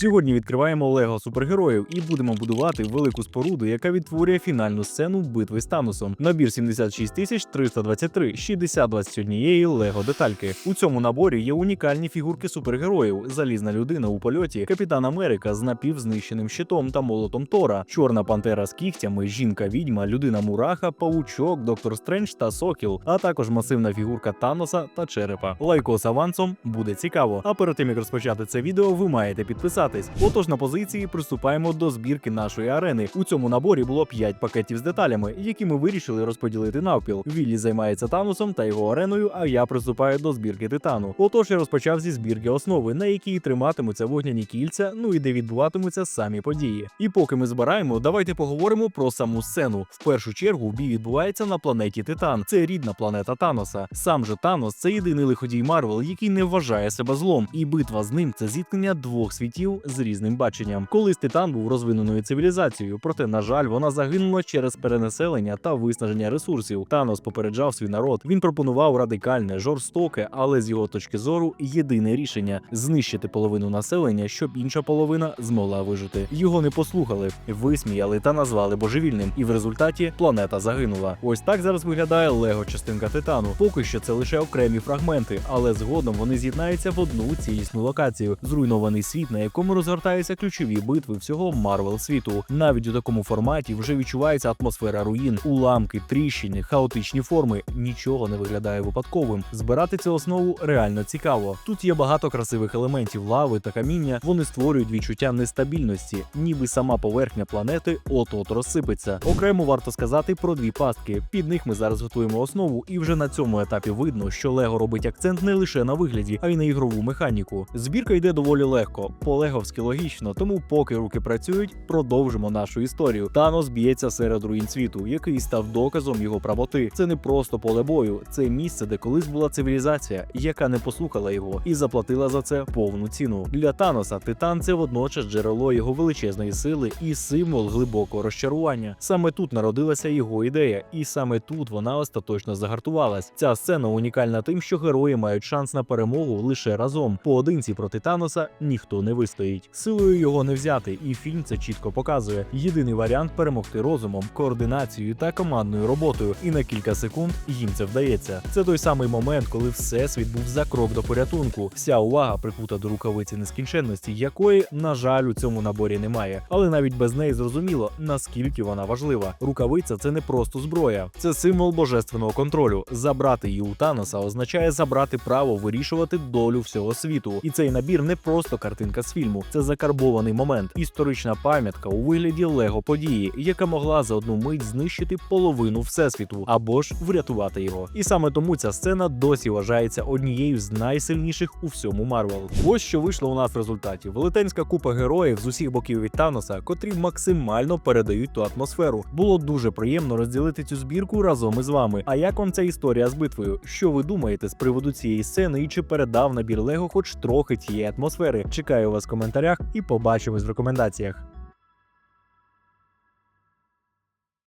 Сьогодні відкриваємо Лего супергероїв і будемо будувати велику споруду, яка відтворює фінальну сцену битви з Таносом. Набір 76 тисяч 323, 60 21 Лего детальки. У цьому наборі є унікальні фігурки супергероїв: залізна людина у польоті, Капітан Америка з напівзнищеним щитом та молотом Тора, Чорна пантера з кігтями, жінка відьма, людина мураха, павучок, доктор Стрендж та Сокіл, а також масивна фігурка Таноса та черепа. Лайкос авансом буде цікаво. А перед тим як розпочати це відео, ви маєте підписатись. Отож на позиції приступаємо до збірки нашої арени. У цьому наборі було 5 пакетів з деталями, які ми вирішили розподілити навпіл. Віллі займається Таносом та його ареною, а я приступаю до збірки титану. Отож я розпочав зі збірки основи, на якій триматимуться вогняні кільця, ну і де відбуватимуться самі події. І поки ми збираємо, давайте поговоримо про саму сцену. В першу чергу бій відбувається на планеті Титан. Це рідна планета Таноса. Сам же Танос це єдиний лиходій Марвел, який не вважає себе злом, і битва з ним це зіткнення двох світів з різним баченням. Колись Титан був розвиненою цивілізацією, проте, на жаль, вона загинула через перенаселення та виснаження ресурсів. Танос попереджав свій народ. Він пропонував радикальне, жорстоке, але з його точки зору єдине рішення знищити половину населення, щоб інша половина змогла вижити. Його не послухали, висміяли та назвали божевільним, і в результаті планета загинула. Ось так зараз виглядає Лего частинка Титану. Поки що це лише окремі фрагменти, але згодом вони з'єднаються в одну цілісну локацію. Зруйнований світ, на якому розгортаються ключові битви всього Марвел світу. Навіть у такому форматі вже відчувається атмосфера руїн, уламки, тріщини, хаотичні форми. Нічого не виглядає випадковим. Збирати цю основу реально цікаво. Тут є багато красивих елементів лави та каміння. Вони створюють відчуття нестабільності, ніби сама поверхня планети от-от розсипеться. Окремо варто сказати про дві пастки. Під них ми зараз готуємо основу, і вже на цьому етапі видно, що Лего робить акцент не лише на вигляді, а й на ігрову механіку. Збірка йде доволі легко, по-леговськи логічно, тому поки руки працюють, продовжимо нашу історію. Танос б'ється серед руїн світу, який став доказом його правоти. Це не просто поле бою, це місце, де колись була цивілізація, яка не послухала його і заплатила за це повну ціну. Для Таноса Титан це водночас джерело його величезної сили і символ глибокого розчарування. Саме тут народилася його ідея, і саме тут вона остаточно загартувалась. Ця сцена унікальна тим, що герої мають шанс на перемогу лише разом. Поодинці проти Таноса ніхто не вистоїть. Силою його не взяти, і фільм це чітко показує. Єдиний варіант перемогти розумом, координацією та командною роботою. І на кілька секунд їм це вдається. Це той самий момент, коли всесвіт був за крок до порятунку. Вся увага прикута до рукавиці нескінченності, якої, на жаль, у цьому наборі немає. Але навіть без неї зрозуміло, наскільки вона важлива. Рукавиця це не просто зброя, це символ божественного контролю. Забрати її у Таноса означає забрати право вирішувати долю всього світу. І цей набір не просто картинка з фільму, це закарбований момент, історична пам'ятка у вигляді лего події, яка могла за одну мить знищити половину всесвіту або ж врятувати його. І саме тому ця сцена досі вважається однією з найсильніших у всьому Марвел. Ось що вийшло у нас в результаті: велетенська купа героїв з усіх боків від Таноса, котрі максимально передають ту атмосферу. Було дуже приємно розділити цю збірку разом із вами. А як вам ця історія з битвою? Що ви думаєте з приводу цієї сцени і чи передав набір Лего хоч трохи цієї атмосфери? Чекаю вас в коментарях і побачимось в рекомендаціях.